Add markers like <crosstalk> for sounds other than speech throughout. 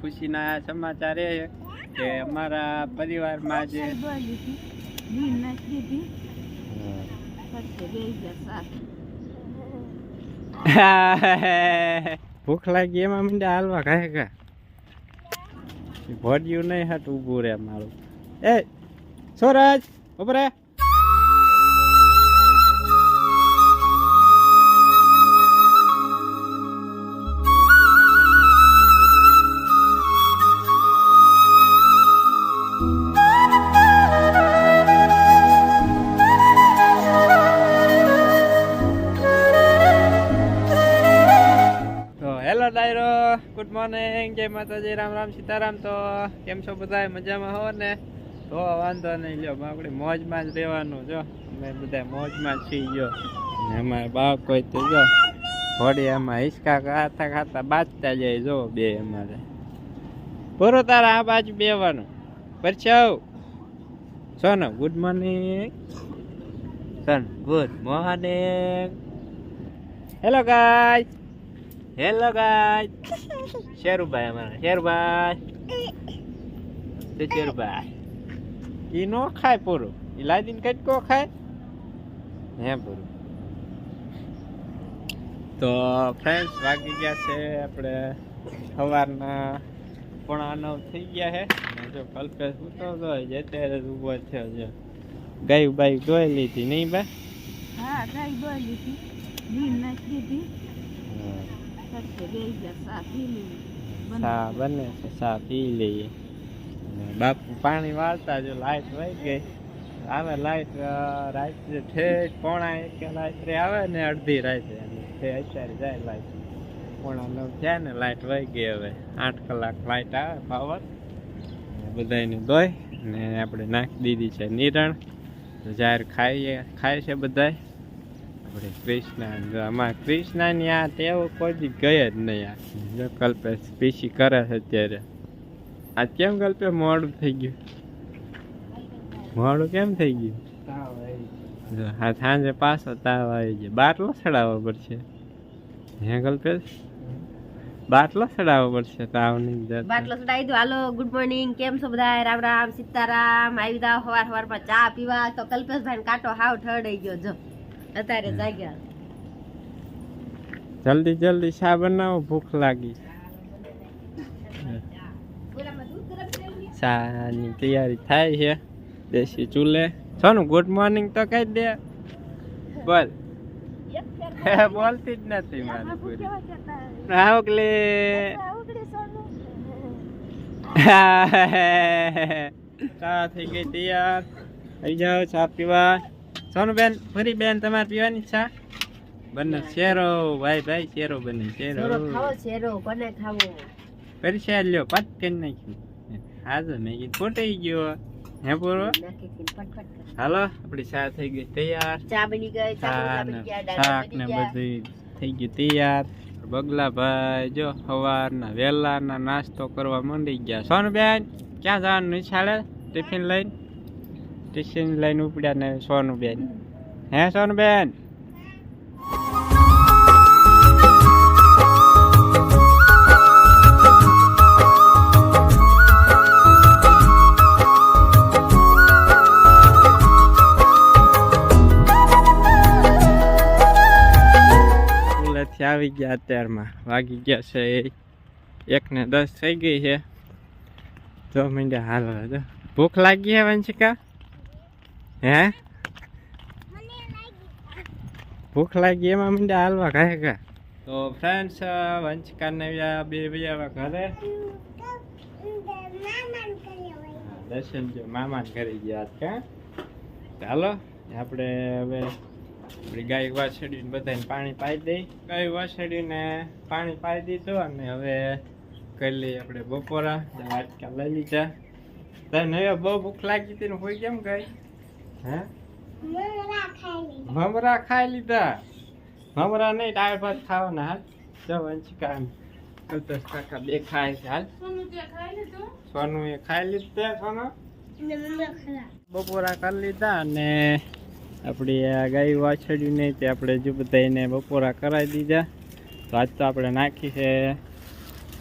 ખુશીના સમાચાર એ કે અમારા પરિવારમાં જે ભૂખ લાગી એમાં મીંડા હાલવા કહે કે ભોડ્યું નહીં હાટ ઊભું રે મારું. એ સોરજ ઉભરે જય માતાજી, રામ રામ, સીતારામ. તો, કેમ છો બધા મજામાં હો ને? તો, વાંધો નહીં, લ્યો આપણે મોજમાં જ રહેવાનું, જો. અમે બધા મોજમાં જ જો ને અમારે બાપ કોઈ તો, જો ઘોડી એમાં હિસકા ખાતા ખાતા બાજતા જાય, જો, બે અમારે. પૂરો તારા આ બાજુ બેવાનું. પરછાવ. ને good morning son good morning hello ગાય હેલો ગાય શેરુભાઈ અમારા. શેરુભાઈ તો શેરુભાઈ ઈ નો ખાય પૂરું. ઈ લાદીને કટકો ખાય? હે પૂરું. તો ફ્રેન્ડ્સ વાગી ગયા છે આપણે સવારના પોણા નવ થઈ ગયા છે. જો કલ્પેશ ઉતો તો જે ત્યારે જ થયો છે. ગાય બાયું ધોઈ લીધી નહીં બા? હા ગાય ધોઈ લીધી. ઘી નાખી ગયા સા બને છે સા પી લઈએ બાપુ પાણી વાળતા જો લાઈટ વહી ગઈ. આવે લાઈટ રાત્રે ઠેઠ પોણા એક રાત્રે આવે ને અડધી રાત્રે. અને અત્યારે જાય લાઈટ. પોણા નવ થયા ને લાઈટ વહી ગઈ હવે. આઠ કલાક લાઈટ આવે, પાવર. બધાને દોય ને આપણે નાખી દીધી છે નિરણ. જાહેર ખાઈએ, ખાય છે બધાય. આપણે ક્રિષ્ના આમાં કૃષ્ણાની આ ટેવ કોઈ ગઈ જ નહીં આ. જો કલ્પેશ પીસી કરે છે અત્યારે. આ કેમ કલ્પે મોડું થઈ ગયું? મોડું કેમ થઈ ગયું? હા, સાંજે પાછો તાવ આવી ગયો. બાટલો ચડાવવો પડશે. હે કલ્પેશ બાટલો ચડાવવો પડશે તાવ નહીં બાટલો ચડાવી દો. હાલો ગુડ મોર્નિંગ કેમ છો બધા રામ રામ, સીતારામ. આવી દા સવાર સવારમાં ચા પીવા. તો કલ્પેશભાઈ કાંટો હાવ ઠડાઈ ગયો. જો. અત્યારે જાગ્યા. જલ્દી જલ્દી શા બનાવો ભૂખ લાગી. શાની તૈયારી થાય છે. દેશી ચૂલે. સોનું ગુડ મોર્નિંગ તો કહી દે. બોલ. બોલતી જ નથી મારી પૂરી. આવકલે ચા થઈ ગઈ તૈયાર. આવી જાઓ ચા પીવા. સોનું બેન ફરી બેન તમારે પીવાની ઈચ્છા બંને શેરો ભાઈ ભાઈ શેરો બને શેરો. ખાવો શેરો કોને ખાવો. ફરી શેર લ્યો પટ કરી નાખ્યું. હાજર મેં કીધું ફૂટી ગયો. હે પૂરો. હાલો આપણી ચા થઈ ગઈ તૈયાર. ચા બની ગઈ શાક ને બધું થઈ ગયું તૈયાર. બગલા ભાઈ જો સવારના વહેલાના નાસ્તો કરવા માંડી ગયા. સોનુબેન ક્યાં જવાનું નિશાળે? ટિફિન લઈને? ટિફિન લઈને ઉપડ્યા ને સોનુબેન હે સોનુબેન સ્કૂલેથી આવી ગયા અત્યારમાં. વાગી ગયા છે એ એક ને દસ થઈ ગઈ છે. જો મીંડે હાલ જો ભૂખ લાગી હે, વંશિકા? હે? ભૂખ લાગી એમાં મીંડે હાલવા કહે કે તો ફ્રેન્ડ્સ વંશિકાને વ્યા- બે બીજા ઘરે. દર્શન જો મામા કરી ગયા કે? કા ચાલો આપણે હવે આપણી ગાય વાછડીને બધાને પાણી પાઈ દઈ. ગાય વાછડીને પાણી પાઈ દીધું અને હવે કરી લઈએ આપણે બપોરા. વાટકા લઈ લીધા. તને હવે બહુ ભૂખ લાગી હતી ને હોય કેમ ગઈ હે? મમરા ખાઈ લીધા. મમરા નહીં દાળ ભાત ખાવાના હાલ. જો વંશિકા કલ્પેશ કાકા બે ખાય છે હાલ. સોનું એ ખાઈ લીધું સોનું? બપોરા કરી લીધા અને આપણી આ ગાય વાછડી નહીં તે આપણે જો બધા એને બપોરા કરાવી દીધા. તો આજ તો આપણે નાખી છે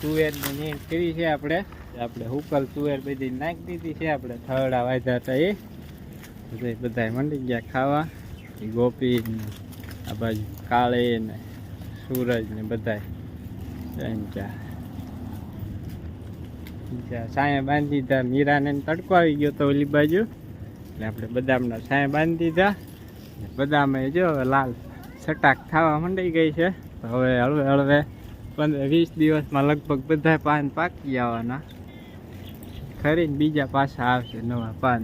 તુવેરની નીણ કરી છે આપણે. આપણે હુકલ તુવેર બધી નાખી દીધી છે આપણે થરડા વાંધા હતા એ. બધા બધા મંડી ગયા ખાવા એ ગોપી ને આ બાજુ કાળે ને સૂરજ ને બધા સાયા બાંધી દીધા મીરાને તડકો આવી ગયો તો ઓલી બાજુ એટલે આપણે બદામના સાયા બાંધી દીધા ને બદામે જો હવે લાલ છટાક થવા માંડી ગઈ છે તો હવે હળવે હળવે પંદર વીસ દિવસમાં લગભગ બધા પાન પાકી આવવાના ખરીને બીજા પાછા આવશે નવા પાન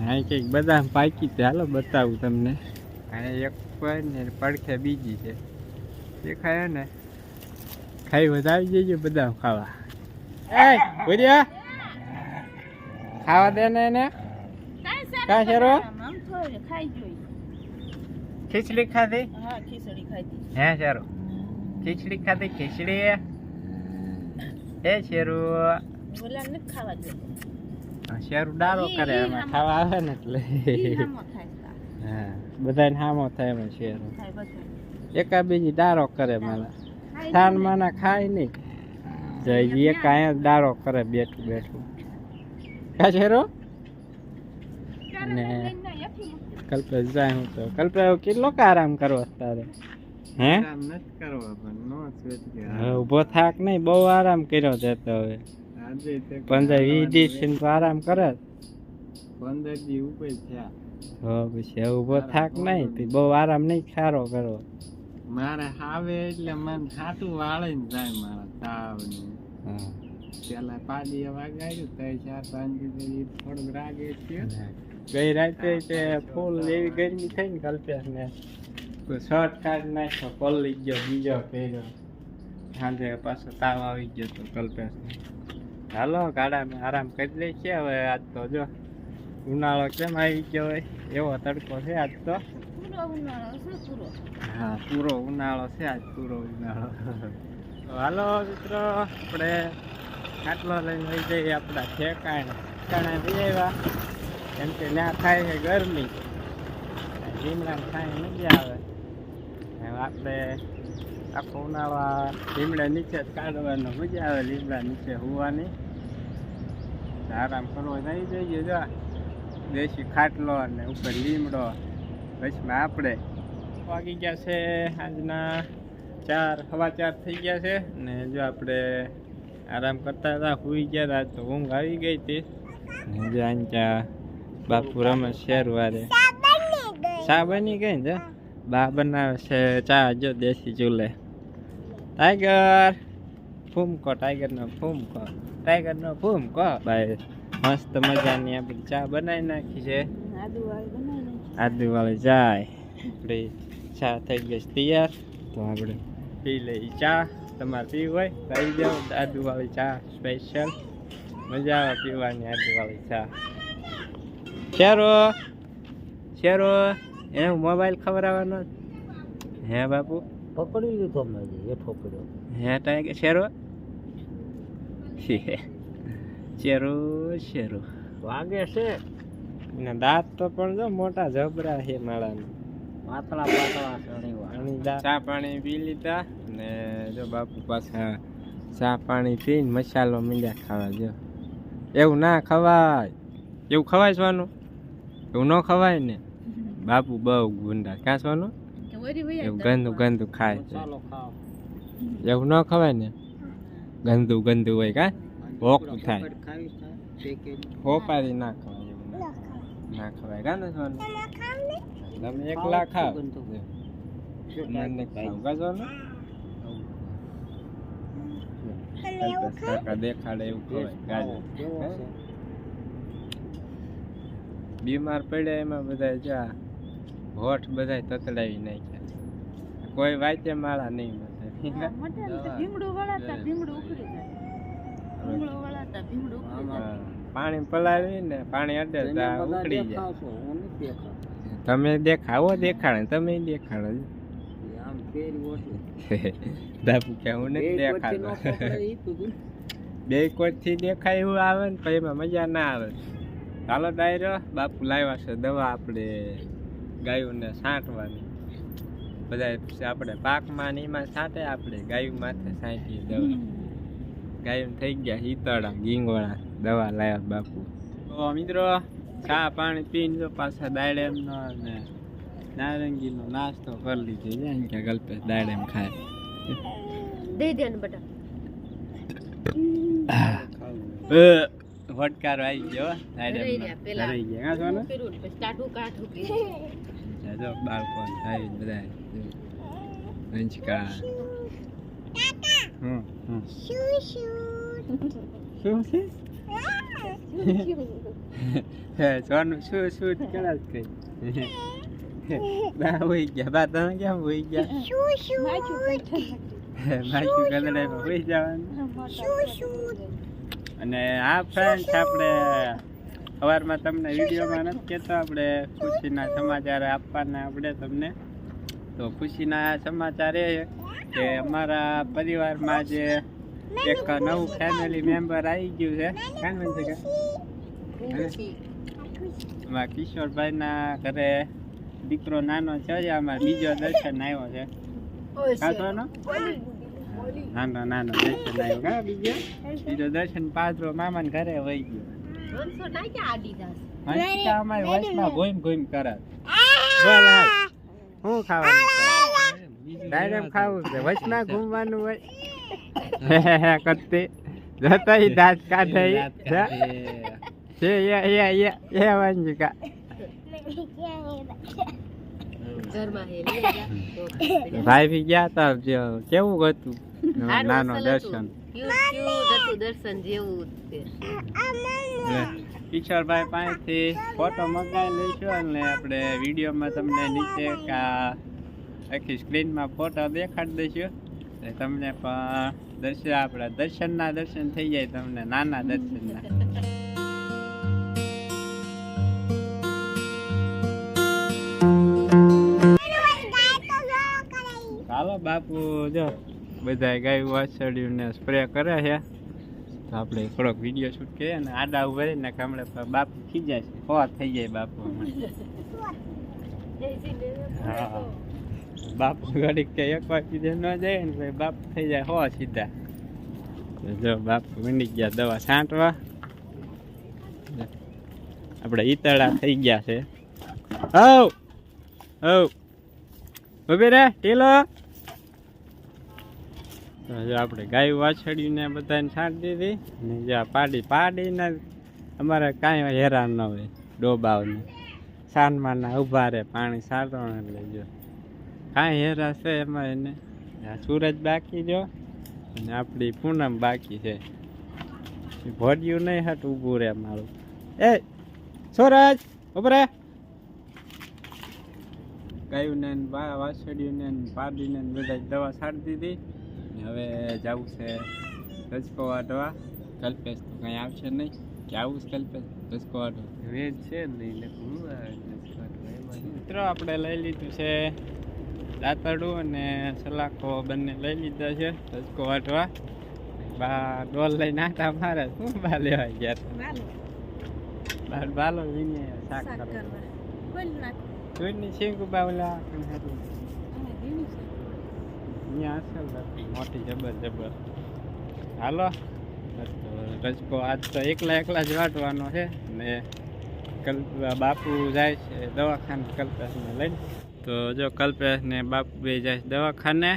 અહીં કંઈક બદામ પાકી છે. હાલો, બતાવું તમને. અહીં એક પણ ને પડખે બીજી છે. દેખાય ને? ખાઈ વધારી જઈએ બધા ખાવા. એ, ભૂરિયા, ખાવા દે ને એને. કા શેરો ખીચડી ખાધી? હે, શેરો? ખીચડી ખાધી? ખીચડી? એ શેરો? શેરો ડારો કરે એમાં ખાવા આવે ને એટલે. હા બધાને હામો થાય એમાં શેરો એકા બીજી ડારો કરે મારા. થાન માના ખાય નહીં. જઈ એક અહીંયા ડારો કરે બેઠું બેઠું. કા શેરો? ને કલ્પેશ જાય હું તો. કલ્પેશ કેટલો ક આરામ કરવો તારે હે? ઊભો થાક નહીં બહુ આરામ કર્યો છે તો હવે. પંદર વીસ દિવસ આરામ કરે પંદર દી ઉપર થયા. હો પછી ઊભો થાક નહીં તે બહુ આરામ નહીં ખારો કરવો મારે આવે એટલે મન હાટું વાળે ને જાય મારા તાવ ને પેલા પાડી વાગાડ્યું તો ચાર પાંચ દિવસ થોડુંક રાગે છે ગઈ રાતે તે ફૂલ એવી ગરમી થઈ ને કલ્પેશ ને શર્ટ કાઢી નાખ્યો પલ્લી ગયો બીજો પહેર્યો. સાંજે પાછો તાવ આવી ગયો તો કલ્પેશ હાલો ગાડામાં આરામ કરી લે છે હવે આજ તો જો ઉનાળો કેમ આવી ગયો હોય એવો તડકો છે આજ તો. હા પૂરો ઉનાળો છે આજ પૂરો ઉનાળો. હાલો મિત્રો આપણે આટલો લઈને લઈ જઈએ આપણા ઠેકાણે. ઠેકાણે લઈ આવ્યા. કેમ કે ત્યાં થાય છે ગરમી. લીમડામાં થાય મજા આવે. આપણે આખો ઉનાળો લીમડા નીચે જ કાઢવાનો મજા આવે લીમડા નીચે હોવાની. આરામ કરવો નહીં જઈએ જો દેશી ખાટલો અને ઉપર લીમડો. વચમાં આપણે વાગી ગયા છે આજના ચાર, હવા ચાર થઈ ગયા છે. ને જો આપણે આરામ કરતા હતા સુઈ ગયા હતા. તો ઊંઘ આવી ગઈ હતી. ને જો ત્યાં બાપુ રમે શેર વારે ચા બની ગઈ ને જો. બા બનાવે છે ચા, જો દેશી ચૂલે. ટાઈગર ફૂમકો ટાઈગરનો ફૂમકો. ટાઈગરનો ફૂમકો ભાઈ મસ્ત મજાની આપણી ચા બનાવી નાખી છે. આદુ વાળી ચાય આપણી ચા થઈ ગઈ છે તૈયાર. તો આપણે પી લઈ ચા. તમારે પીવી હોય તો આવી જાઓ. આદુ વાળી ચા સ્પેશિયલ મજા આવે પીવાની આદુ વાળી ચા. શેરો? શેરો? એને મોબાઈલ ખવડાવવાનો? હે બાપુ? પકડી લીધો મેં એ ઠોકડ્યો હે ટાઈગર શેરો? શેરો શેરો વાગે છે. ને દાંત તો પણ જો મોટા જબરા છે માળાના. પાતળા પાતળા ચા પાણી પી લીધા ને જો બાપુ પાછા ચા પાણી પીને મસાલો મીંડા ખાવા જો એવું ના ખવાય. એવું ખવાય સવાનું એવું ન ખવાય ને? બાપુ બહુ ગુંડા. ક્યાં સોનું? એવું ગંદુ ગંદુ ખાય છે. ચાલો ખાઓ. એવું ન ખવાય ને? ગંદુ ગંદુ હોય કા? ભોક થાય. ફોપારી હોપારી ના ખવાય ના ખવાય કા ને સોનું? તમે એકલા ખાવ મને ખાવ કા સોનું? દેખાડે એવું ખવાય બીમાર પડ્યા એમાં બધા જા હોઠ બધા તતડાવી નાખ્યા. કોઈ વાંચે માળા નહીં પાણી પલાવી ને પાણી અડે તો જાય. તમે દેખાવો દેખાડે તમે દેખાડો. આમ ફેરી ઓછું બાપુ કે હું નથી દેખાડો બે કોટથી દેખાય એવું આવે ને પછી એમાં મજા ના આવે. ચાલો ડાયરો બાપુ લાવ્યા છે દવા આપણે ગાયોને છાંટવાની. બધા આપણે પાકમાં ને એમાં સાથે આપણે ગાયું માથે છાંટીએ દવા. ગાયું થઈ ગયા હિતળા ગીંગોળા દવા લાવ્યા બાપુ. તો મિત્રો ચા પાણી પીને જો પાછા દાડેમનો અને નારંગીનો નાસ્તો કરી લીધો. જાય કે ગલ્પે દાડેમ ખાય. દઈ દે ને બટા. વટકારો આવી ગયો હો, રહી ગયા પેલા. રહી ગયા? કર્યું. જો બાળકો આવી બધા. અંચકા હમ શું છે હે, જોવાનું શું શું કેળા જ કઈ? બા હોય ગયા બા તમે કેમ હોઈ ગયા? માછું ગદડામાં હોઈ જવાનું. અને આ ફ્રેન્ડ આપણે સવારમાં તમને વિડીયોમાં નથી કહેતો આપણે ખુશીના સમાચાર આપવાના આપણે તમને. તો ખુશીના સમાચાર એ કે અમારા પરિવારમાં જે એક નવું ફેમિલી મેમ્બર આવી ગયું છે. કાં નામ એમાં કિશોરભાઈના ઘરે દીકરો નાનો છે જ આમાં બીજો દર્શન આવ્યો છે. ખાતોનો નાનો નાનો દર્શન આવ્યો. કા બીજો? બીજો દર્શન પાદરો મામાને ઘરે વહી ગયો. હંસો નાખ્યા આડી. હંસકા અમારી વચમાં કરે. બોલ શું ખાવાનું ડાયરેમ ખાવું છે. વચમાં ઘૂમવાનું હોય. <laughs> કરતી. જતા ઈ દાંત કાઢે. છે યા યા યા એ વાંજિકા હે. ભાઈ ભી ગયા તા જો કેવું હતું? નાનો દર્શન. Cute હતું દર્શન જેવું જ છે. કિશોરભાઈ પાસેથી ફોટો મંગાવી લઈશું અને આપણે વિડીયોમાં તમને નીચે કા આખી સ્ક્રીનમાં ફોટો દેખાડી દઈશું. તો તમને પણ દર્શન આપણા દર્શનના દર્શન થઈ જાય તમને નાના દર્શનના. બાપુ જો. બધા ગાય વાછળ્યું ને સ્પ્રે કરે છે. તો આપણે થોડોક વીડિયો શૂટ કરીએ ને આડા ઊભા ને પ- બાપુ ખીજાય છે. હો, થઈ જાય બાપુ. હા. બાપુ ઘડીક કે એક વાર કીધે ન જાય ને ભાઈ બાપુ થઈ જાય, હો, સીધા. જો બાપુ વીંડી ગયા દવા છાંટવા. આપણે ઈતળા થઈ ગયા છે. હવ હવ. ઊભી રે ટીલો જો આપણે ગાય વાછડીને બધાને છાંટ દીધી ને જ્યાં પાડી પાડીને અમારે કાંઈ હેરાન ન હોય ડોબાવને. સાનમાના ઊભા રહે, પાણી સારવાનું એટલે જો. કાંઈ હેરાશે એમાં એને. આ સૂરજ બાકી જો અને આપણી પૂનમ બાકી છે. ભોડિયું નહીં હટ, ઊભું રહે મારું. એ, સૂરજ ઉભરે ગાયું ને વા- ને પાડીને બધા દવા છાંટી દીધી. ને હવે જવું છે રજકો વાટવા. કલ્પેશ તો કંઈ આવશે નહીં. કે આવું છે કલ્પેશ? રજકો વાટવા. વેજ છે નહીં મિત્રો આપણે લઈ લીધું છે દાતરડું અને સલાખો બંને લઈ લીધા છે રજકો વાટવા. બા ડોલ લઈને આટા મારે. શું બા લેવા ગયા? બાર બાલો વીને શાક કરવા. કોઈની શીંગું બાવલા પણ હતું અહીંયા છે મોટી જબર જબર. હાલો તો રજકો આજ તો એકલા એકલા જ વાટવાનો છે ને કલ બાપુ જાય છે દવાખાને કલ્પેશને લઈને. તો જો કલ્પેશ ને બાપુ બે જાય છે દવાખાને.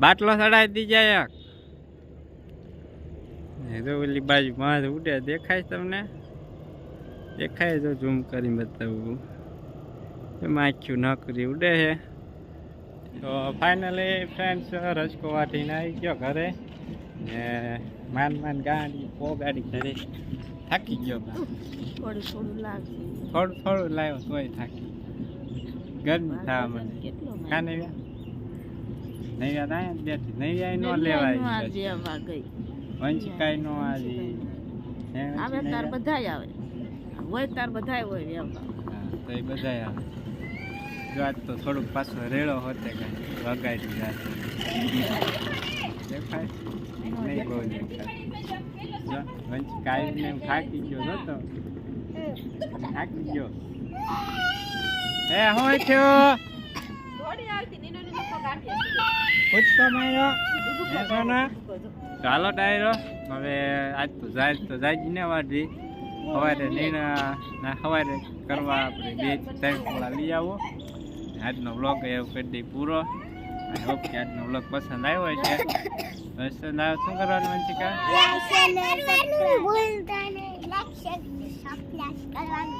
બાટલો ચડાવી દી જાય એક જો ઓલી બાજુ માં ઉડે દેખાય તમને? દેખાય જો ઝૂમ કરી બતાવું. એમાં આખું નકરી ઉડે છે. તો ફાઇનલી ફ્રેન્ડ્સ રજકો વાટીને આવી ગયો ઘરે. ને માન માન ગાડી પો ગાડી ઘરે. થાકી ગયો થોડું થોડું લાગશે. થોડું થોડું લાવ્યો તોય થાકી ગરમી થવા મને કા નવ્યા નવ્યા ના બેઠી. નવ્યા નો લેવાય વંશ વંચકાઈ નો આવી આવે તાર બધાય આવે. હોય તાર બધાય હોય તો એ બધા આવે. જો આજ તો થોડુંક પાછો રેડો હોતે કાંઈ વગાડી જાય દેખાય? નહીં બહુ દેખાય. વંચ કાંઈ ને થાકી ગયો હતો થાકી ગયો. એ હું થયો? ચાલો ડાયરો. હવે આજ તો જાય તો જાય જ ને વાડી સવારે નીણા ના સવારે કરવા આપણે બે ત્રણ કોળા લઈ આવો. આજનો બ્લોગ એવું કરી દઈ પૂરો. આઈ હોપ કે આજનો બ્લોગ પસંદ આવ્યો છે <laughs> પસંદ આવ્યો શું કરવાનું વંશિકા? ભૂલતા નહીં. લાઈક શેર સબસ્ક્રાઇબ કરવાનું